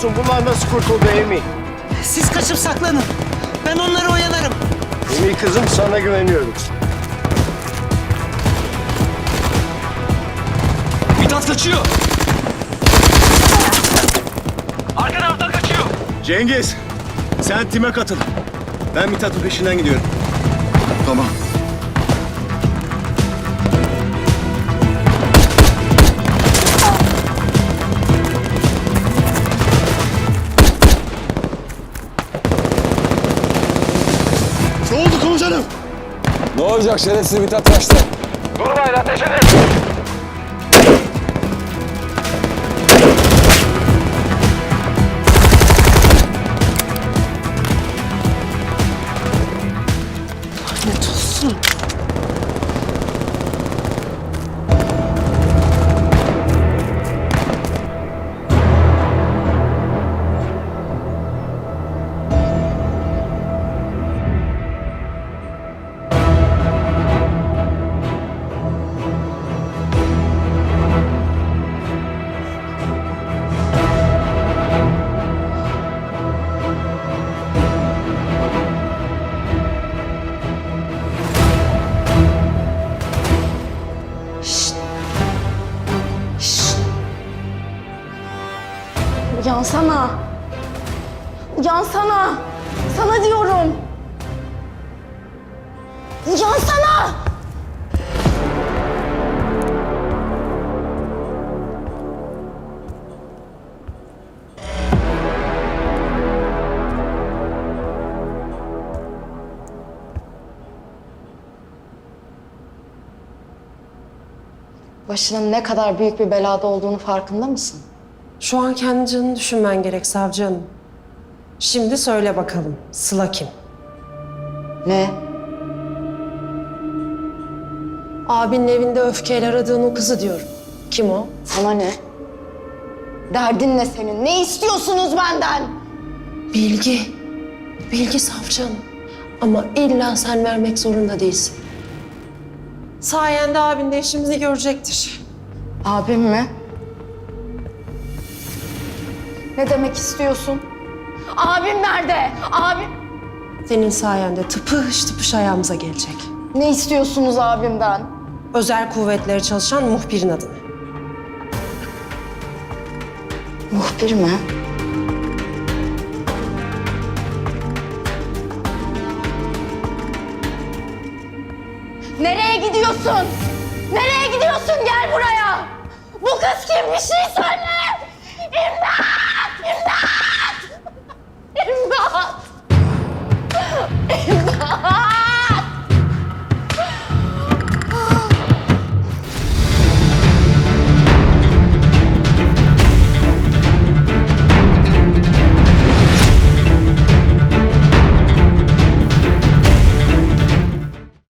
Olsun bunlar nasıl kurtuldu Amy? Siz kaçıp saklanın. Ben onları oyalarım. Amy kızım sana güveniyorum. Mithat kaçıyor. Arka taraftan kaçıyor. Cengiz, sen time katıl. Ben Mithat'ın peşinden gidiyorum. Tamam. Komutanım? Ne olacak şerefsiz Mithat kaçtı. Durmayın ateş edin. Uyansana. Uyansana. Sana diyorum. Uyansana. Başının ne kadar büyük bir belada olduğunu farkında mısın? Şu an kendi canını düşünmen gerek savcı hanım. Şimdi söyle bakalım Sıla kim? Ne? Abinin evinde öfkeyle aradığın o kızı diyorum. Kim o? Sana ne? Derdin ne senin? Ne istiyorsunuz benden? Bilgi. Bilgi savcı hanım. Ama illa sen vermek zorunda değilsin. Sayende abin de işimizi görecektir. Abim mi? Ne demek istiyorsun? Abim nerede? Abim... Senin sayende tıpış tıpış ayağımıza gelecek. Ne istiyorsunuz abimden? Özel kuvvetleri çalışan muhbirin adını. Muhbir mi? Nereye gidiyorsun? Nereye gidiyorsun? Gel buraya. Bu kız kim? Bir şey söyle.